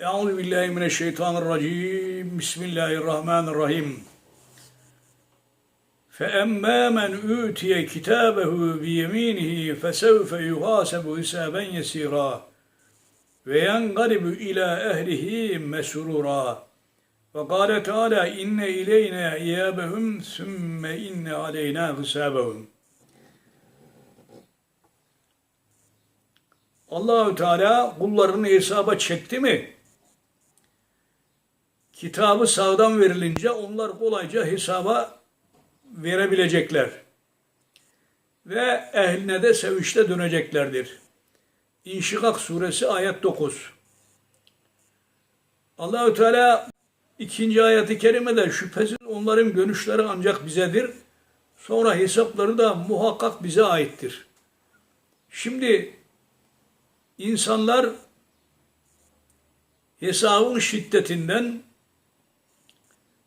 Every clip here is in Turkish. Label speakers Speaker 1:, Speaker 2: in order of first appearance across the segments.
Speaker 1: Euzu billahi mineşşeytanirracim. Bismillahirrahmanirrahim. فَأَمَّا مَنْ أُوتِيَ كِتَابَهُ بِيَمِينِهِ فَسَوْفَ يُحَاسَبُ حِسَابًا يَسِيرًا وَيَنْقَلِبُ إِلَى أَهْلِهِ مَسْرُورًا وَقَالَ تَعَالَى إِنَّ إِلَيْنَا إِيَابَهُمْ ثُمَّ إِنَّ عَلَيْنَا حِسَابَهُمْ Allahü Teala kullarını hesaba çekti mi? Kitabı sağdan verilince onlar kolayca hesaba verebilecekler. Ve ehline de sevinçle döneceklerdir. İnşikak suresi ayet 9. Allahü Teala ikinci ayeti kerimede şüphesiz onların dönüşleri ancak bizedir. Sonra hesapları da muhakkak bize aittir. Şimdi insanlar hesabın şiddetinden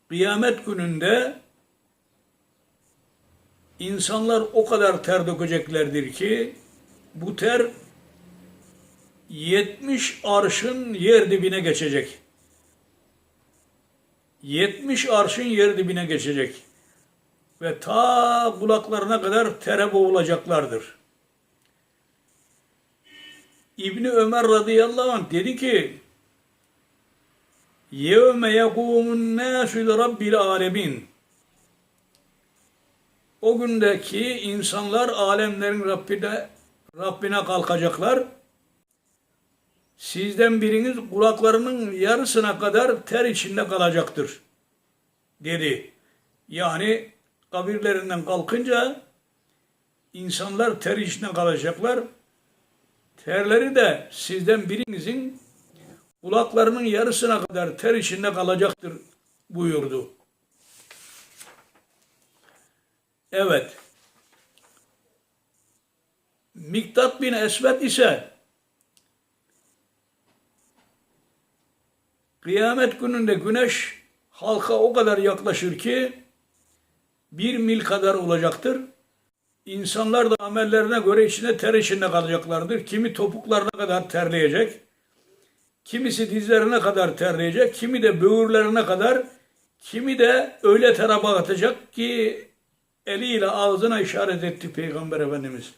Speaker 1: kıyamet gününde insanlar o kadar ter dökeceklerdir ki bu ter 70 arşın yer dibine geçecek. 70 arşın yer dibine geçecek. Ve ta kulaklarına kadar tere boğulacaklardır. İbni Ömer radıyallahu anh dedi ki يَوْمَ يَقُومُ النَّاسُ لِرَبِّ alemin. O gündeki insanlar alemlerin Rabbine, Rabbine kalkacaklar. Sizden biriniz kulaklarının yarısına kadar ter içinde kalacaktır. Dedi. Yani kabirlerinden kalkınca insanlar ter içinde kalacaklar. Terleri de sizden birinizin kulaklarının yarısına kadar ter içinde kalacaktır buyurdu. Evet. Miktat bin Esved ise kıyamet gününde güneş halka o kadar yaklaşır ki bir mil kadar olacaktır. İnsanlar da amellerine göre içinde ter içinde kalacaklardır. Kimi topuklarına kadar terleyecek, kimisi dizlerine kadar terleyecek, kimi de böğürlerine kadar, kimi de öyle tere atacak ki eliyle ağzına işaret etti Peygamber Efendimiz.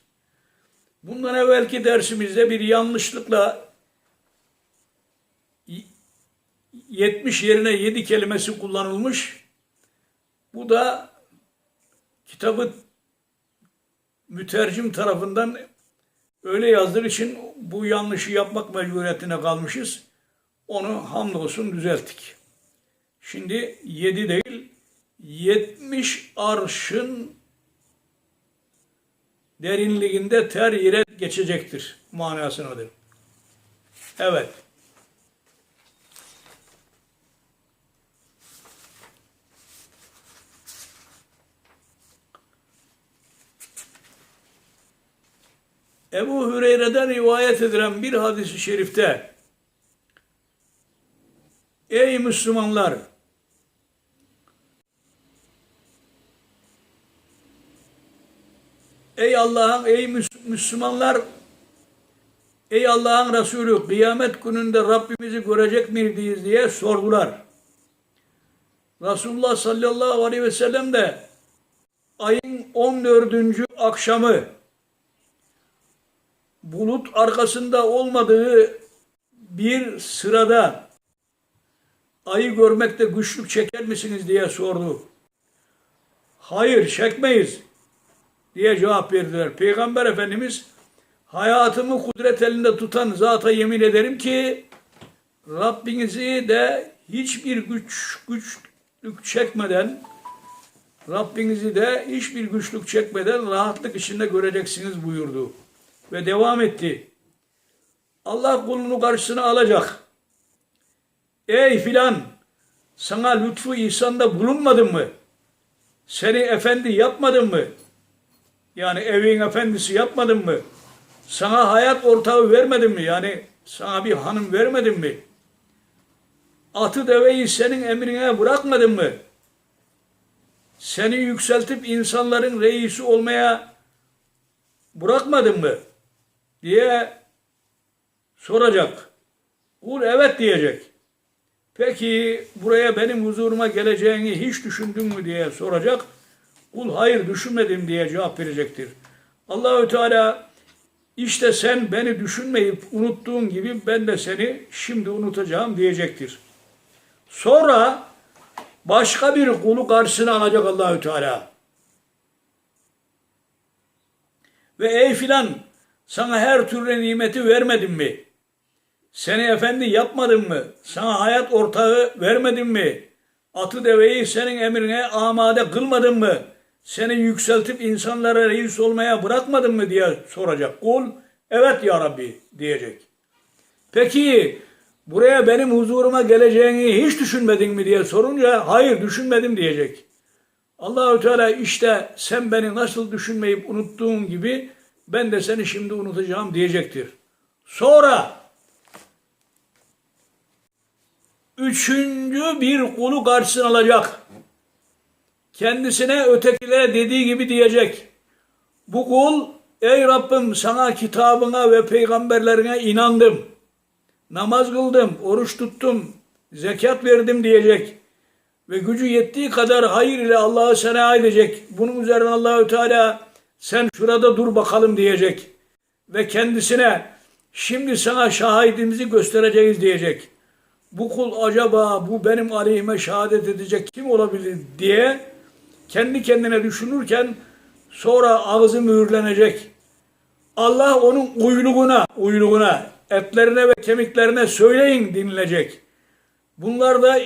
Speaker 1: Bundan evvelki dersimizde bir yanlışlıkla 70 yerine 7 kelimesi kullanılmış. Bu da kitabı mütercim tarafından öyle yazdığı için bu yanlışı yapmak mecburiyetine kalmışız. Onu hamdolsun düzelttik. Şimdi 7 değil 70 arşın derinliğinde ter yere geçecektir manasınadır. Evet. Ebu Hüreyre'den rivayet edilen bir hadisi şerifte Ey Müslümanlar! Ey Allah'ın, ey Müslümanlar! Ey Allah'ın Resulü kıyamet gününde Rabbimizi görecek miyiz diye sordular. Resulullah sallallahu aleyhi ve sellem de ayın 14. akşamı bulut arkasında olmadığı bir sırada ayı görmekte güçlük çeker misiniz diye sordu. Hayır çekmeyiz diye cevap verdiler. Peygamber Efendimiz hayatımı kudret elinde tutan zata yemin ederim ki Rabbinizi de hiçbir güç güçlük çekmeden Rabbinizi de hiçbir güçlük çekmeden rahatlık içinde göreceksiniz buyurdu. Ve devam etti. Allah kulunu karşısına alacak. Ey filan sana lütfu ihsanda bulunmadın mı? Seni efendi yapmadın mı? Yani evin efendisi yapmadın mı? Sana hayat ortağı vermedim mi? Yani sana bir hanım vermedim mi? Atı deveyi senin emrine bırakmadın mı? Seni yükseltip insanların reisi olmaya bırakmadın mı? Diye soracak. Kul evet diyecek. Peki buraya benim huzuruma geleceğini hiç düşündün mü diye soracak. Kul hayır düşünmedim diye cevap verecektir. Allahü Teala işte sen beni düşünmeyip unuttuğun gibi ben de seni şimdi unutacağım diyecektir. Sonra başka bir kulu karşısına alacak Allahü Teala. Ve ey filan sana her türlü nimeti vermedim mi? Seni efendi yapmadım mı? Sana hayat ortağı vermedim mi? Atı deveyi senin emrine amade kılmadım mı? Seni yükseltip insanlara reis olmaya bırakmadım mı diye soracak. Kul evet ya Rabbi diyecek. Peki buraya benim huzuruma geleceğini hiç düşünmedin mi diye sorunca hayır düşünmedim diyecek. Allahü Teala işte sen beni nasıl düşünmeyip unuttuğun gibi ben de seni şimdi unutacağım diyecektir. Sonra üçüncü bir kulu karşısına alacak. Kendisine ötekilere dediği gibi diyecek. Bu kul ey Rabbim sana kitabına ve peygamberlerine inandım. Namaz kıldım, oruç tuttum, zekat verdim diyecek. Ve gücü yettiği kadar hayır ile Allah'ı sena edecek. Bunun üzerine Allahü Teala sen şurada dur bakalım diyecek. Ve kendisine şimdi sana şahidimizi göstereceğiz diyecek. Bu kul acaba bu benim aleyhime şehadet edecek kim olabilir diye kendi kendine düşünürken sonra ağzı mühürlenecek. Allah onun uyluğuna, uyluğuna, etlerine ve kemiklerine söyleyin denilecek. Bunlar da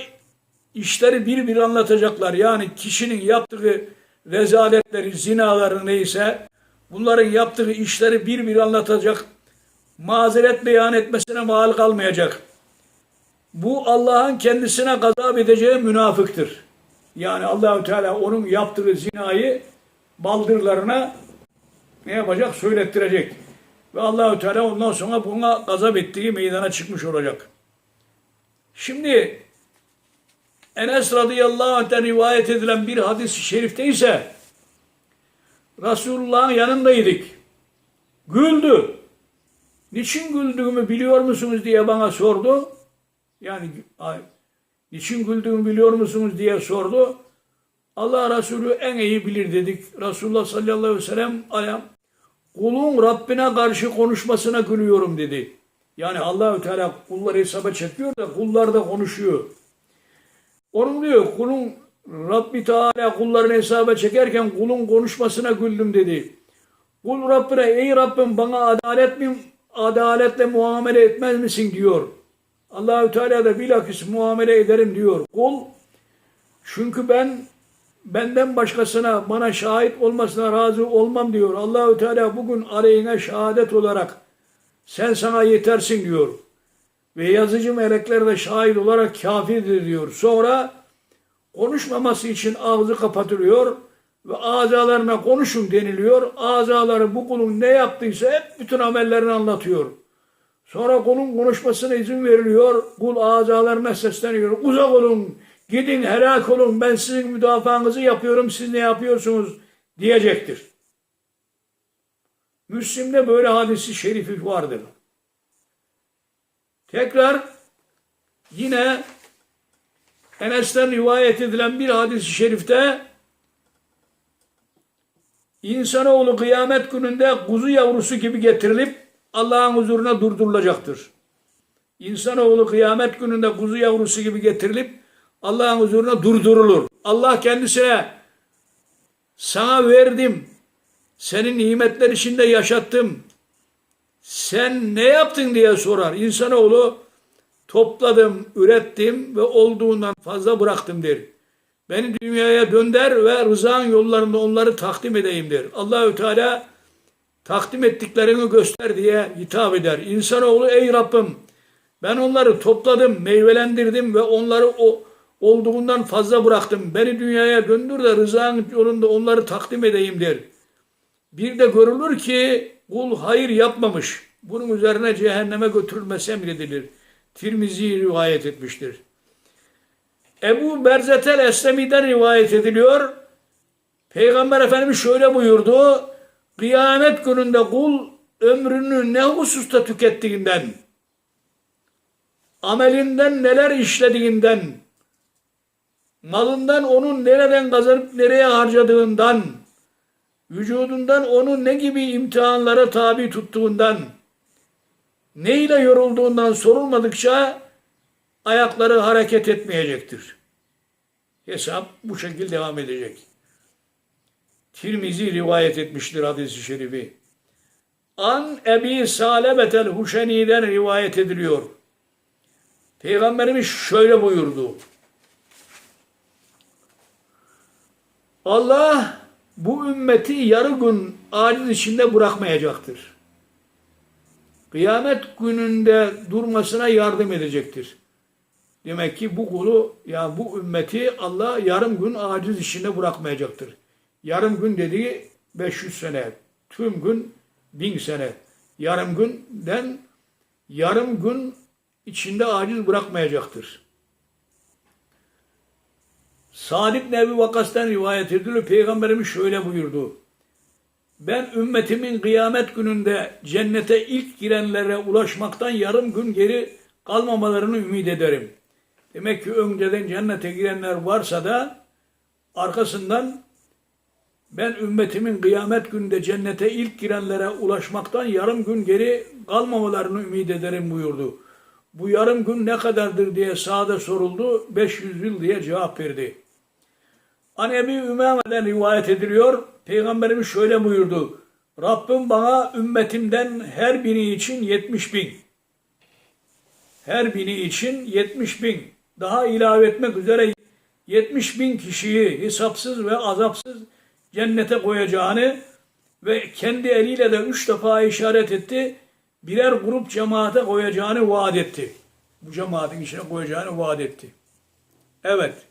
Speaker 1: işleri bir bir anlatacaklar. Yani kişinin yaptığı rezaletleri, zinaları neyse bunların yaptığı işleri bir bir anlatacak. Mazeret beyan etmesine mal kalmayacak. Bu Allah'ın kendisine gazap edeceği münafıktır. Yani Allahü Teala onun yaptığı zinayı baldırlarına ne yapacak? Söylettirecek. Ve Allahü Teala ondan sonra buna gazap ettiği meydana çıkmış olacak. Şimdi Enes radıyallahu anh'ten rivayet edilen bir hadis-i şerifte ise Resulullah'ın yanındaydık. Güldü. Niçin güldüğümü biliyor musunuz diye bana sordu. Yani niçin güldüğümü biliyor musunuz diye sordu. Allah Resulü en iyi bilir dedik. Resulullah sallallahu aleyhi ve sellem ayam kulun Rabbine karşı konuşmasına gülüyorum dedi. Yani Allahü Teala kulları hesaba çekiyor da kullar da konuşuyor. Onun diyor kulun Rabbi Teala kullarını hesaba çekerken kulun konuşmasına güldüm dedi. Kul Rabbine ey Rabbim bana adalet mi adaletle muamele etmez misin diyor. Allahü Teala da bilakis muamele ederim diyor. Kul çünkü ben benden başkasına bana şahit olmasına razı olmam diyor. Allahü Teala bugün aleyhine şehadet olarak sen sana yetersin diyor. Ve yazıcı melekler de şahit olarak kafirdir diyor. Sonra konuşmaması için ağzı kapatılıyor ve azalarına konuşun deniliyor. Azaları bu kulun ne yaptıysa hep bütün amellerini anlatıyor. Sonra kulun konuşmasına izin veriliyor. Kul azalarına sesleniyor. Uzak olun, gidin helak olun, ben sizin müdafaanızı yapıyorum, siz ne yapıyorsunuz diyecektir. Müslim'de böyle hadisi şerifi vardır. Tekrar yine Enes'ten rivayet edilen bir hadis-i şerifte insanoğlu kıyamet gününde kuzu yavrusu gibi getirilip Allah'ın huzuruna durdurulacaktır. İnsanoğlu kıyamet gününde kuzu yavrusu gibi getirilip Allah'ın huzuruna durdurulur. Allah kendisine sana verdim, senin nimetler içinde yaşattım, sen ne yaptın diye sorar. İnsanoğlu topladım, ürettim ve olduğundan fazla bıraktım der. Beni dünyaya dönder ve rızan yollarında onları takdim edeyim der. Allahü Teala takdim ettiklerini göster diye hitap eder. İnsanoğlu ey Rabbim ben onları topladım, meyvelendirdim ve onları o olduğundan fazla bıraktım. Beni dünyaya döndür de rızan yolunda onları takdim edeyim der. Bir de görülür ki kul hayır yapmamış. Bunun üzerine cehenneme götürülmesi emredilir. Tirmizi rivayet etmiştir. Ebu Berzetel Eslemi'den rivayet ediliyor. Peygamber Efendimiz şöyle buyurdu. Kıyamet gününde kul ömrünü ne hususta tükettiğinden amelinden neler işlediğinden, malından onun nereden kazanıp nereye harcadığından, vücudundan onu ne gibi imtihanlara tabi tuttuğundan, neyle yorulduğundan sorulmadıkça ayakları hareket etmeyecektir. Hesap bu şekilde devam edecek. Tirmizi rivayet etmiştir hadis-i şerifi. An Ebi Salebetel Huşeni'den rivayet ediliyor. Peygamberimiz şöyle buyurdu. Allah bu ümmeti yarı gün aciz içinde bırakmayacaktır. Kıyamet gününde durmasına yardım edecektir. Demek ki bu kulu ya bu ümmeti Allah yarım gün aciz içinde bırakmayacaktır. Yarım gün dediği 500 sene, tüm gün 1000 sene. Yarım günden yarım gün içinde aciz bırakmayacaktır. Sadik Nebi Vakas'tan rivayet ediliyor. Peygamberimiz şöyle buyurdu. Ben ümmetimin kıyamet gününde cennete ilk girenlere ulaşmaktan yarım gün geri kalmamalarını ümit ederim. Demek ki önceden cennete girenler varsa da arkasından ben ümmetimin kıyamet gününde cennete ilk girenlere ulaşmaktan yarım gün geri kalmamalarını ümit ederim buyurdu. Bu yarım gün ne kadardır diye sağda soruldu. 500 yıl diye cevap verdi. An Ebi Ümame'den rivayet ediliyor. Peygamberimiz şöyle buyurdu. Rabbim bana ümmetimden her biri için 70 bin. Her biri için 70 bin. Daha ilave etmek üzere 70 bin kişiyi hesapsız ve azapsız cennete koyacağını ve kendi eliyle de üç defa işaret etti. Birer grup cemaate koyacağını vaat etti. Bu cemaatin içine koyacağını vaat etti. Evet.